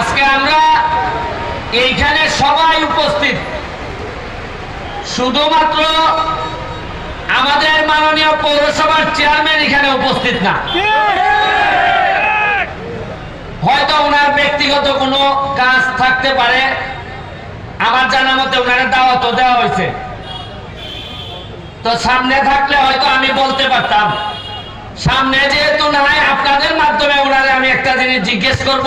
আজকে আমরা এইখানে সবাই উপস্থিত। শুধুমাত্র আমাদের মাননীয় পৌরসভার চেয়ারম্যান এখানে উপস্থিত না। হয়তো ওনার ব্যক্তিগত কোনো কাজ থাকতে পারে। আমার জানা মতে ওনার দাওয়াত দেওয়া হয়েছে। তো সামনে থাকলে হয়তো আমি বলতে পারতাম। সামনে যেহেতু নাই, আপনাদের মাধ্যমে ওনারে আমি একটা জিনিস জিজ্ঞেস করব।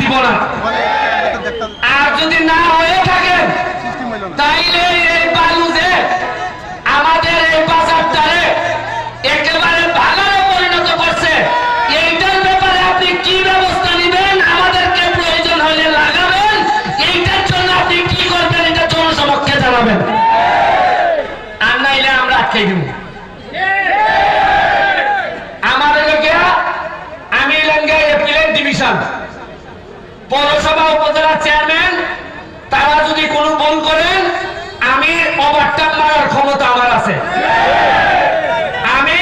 দিব না। আর যদি না হয়ে থাকেন তাইলে এই বালু যে আমাদের এই বাজারটারে একেবারে ভাগারে পরিণত করছে। এইটার ব্যাপারে আপনি কি ব্যবস্থা নেবেন? আমাদেরকে প্রয়োজন হলে লাগাবেন। এইটার জন্য আপনি কি করবেন? এটা জনসমক্ষে জানাবেন। আর নাইলে আমরা আটকে দিব আমাদের গিয়া আমি এলাঙ্গা এপিলেট ডিভিশন পৌরসভা উপজেলা চেয়ারম্যান তারা যদি কোনো ভুল করেন আমি ওভারটাইম মারার ক্ষমতা আমার আছে আমি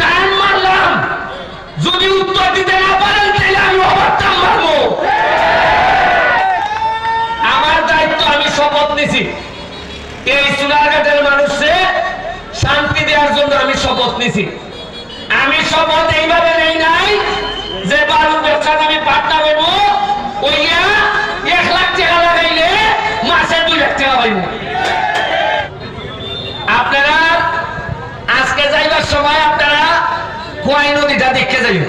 টাইম মারলাম যদি উত্তর দিতে না পারেন তাহলে আমি ওভারটাইম মারবো আমার দায়িত্ব আমি শপথ নিছি এই সোনারঘাটের মানুষে শান্তি দেওয়ার জন্য আমি নিছি আমি শপথ এইভাবে নেই নাই যে বালু ব্যবসার আমি পাটনা হইব ওইয়া এক লাখ টাকা লাগাইলে মাসে দুই লাখ টাকা পাইব। আপনারা আজকে যাইবার সময় আপনারা খোয়াই নদীটা দেখতে যাইব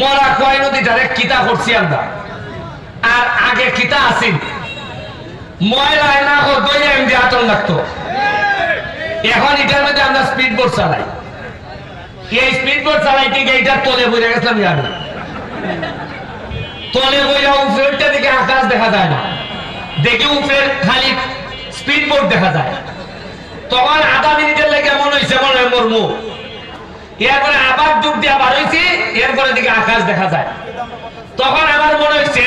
মরা খোয়াই নদীটারে কিতা করছি আমরা। আর আগে কিতা আসিন ময়লায় না দই এমনি আতঙ্ক লাগতো। এখন এটার মধ্যে আমরা স্পিড বোট চালাই। এই স্পিড বোট চালাইতে গিয়ে এটার তলে বইরে গেছিলাম আমি তলে বইরা উপরেরটা দিকে আকাশ দেখা যায় না। দেখি উপরের খালি স্পিড বোট দেখা যায়। তখন আধা মিনিটের লেগে মনে হয়েছে মনে হয় মোর মুখ এরপরে আবার ডুব দিয়ে বার হয়েছি এরপরে দিকে আকাশ দেখা যায়। তখন আমার মনে হয়েছে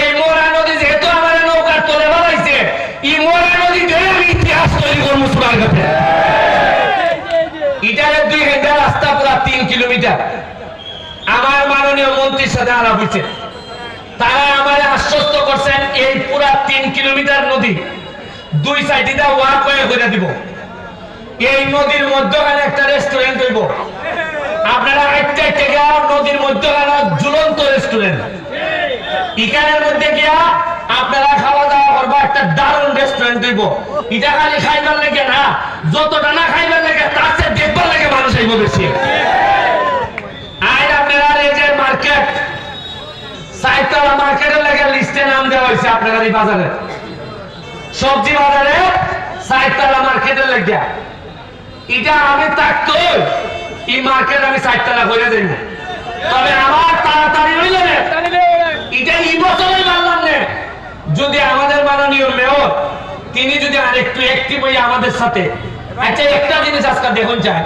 এই মোরা নদী যেহেতু আমার নৌকার তলে বাড়াইছে এই মোরা নদী ইতিহাস তৈরি করব সুরার কাছে ইটারের দুই ঘণ্টা রাস্তা পুরা তিন কিলোমিটার। আমার মাননীয় মন্ত্রীর সাথে আলাপ হয়েছে। তারা আমার আশ্বস্ত করছেন, এই পুরা তিন কিলোমিটার নদী দুই সাইডে ওয়াক হয়ে করে দিব। এই নদীর মধ্যখানে একটা রেস্টুরেন্ট হইব। আপনারা একটা থেকে নদীর মধ্যখানে ঝুলন্ত রেস্টুরেন্ট ইকানের মধ্যে গিয়া আপনারা খাওয়া দাওয়া করব, একটা দারুণ রেস্টুরেন্ট দিব এটা খালি খাইবার লেগে না, যতটা না খাইবার লেগে, তার চেয়ে দেখবার লেগে মানুষ আইব বেশি আর আপনারা এই যে মার্কেট সাইতলা মার্কেটের লেগে লিস্টে নাম দেওয়া হয়েছে আপনাদের এই বাজারে। সবজি বাজারে মার্কেটের লেগে। এটা আমি থাকতো এই মার্কেট আমি করে দেব তবে আমার তাড়াতাড়ি হইলে না, এটা এই না। যদি আমাদের মাননীয় মেয়র, তিনি যদি আরেকটু অ্যাক্টিভ হই আমাদের সাথে। আচ্ছা একটা জিনিস আজকে দেখুন চাই।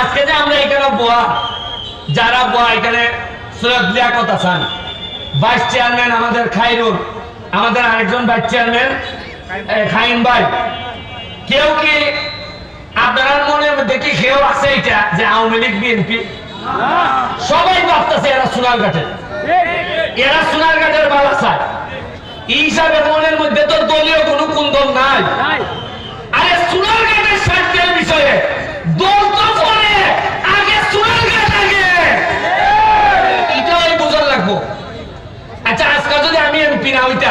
আজকে যে আমরা এখানে বোয়া, যারা বোয়া এখানে সুরত লিয়াকত আসান ভাইস চেয়ারম্যান আমাদের খাইরুল, আমাদের আরেকজন ভাইস চেয়ারম্যান খাইন ভাই। কেউ কি আপনার মনে দেখি কেউ আছে এটা, যে আওয়ামী লীগ, বিএনপি? সবাই ভাবতেছে এরা সোনার ঘাটে এরা সোনার ঘাটের বালাসায়। এই হিসাবে মনের মধ্যে তো দলীয় কোনো কুন্দন নাই আরে সোনার ঘাটের স্বার্থের বিষয়ে দল তো পরে আগে সোনার ঘাট আগে এটা ওই বোঝার লাগবো আচ্ছা আজকে যদি আমি এমপি না হইতাম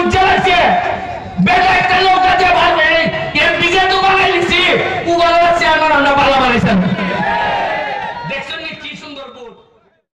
ಉಜ್ವಲ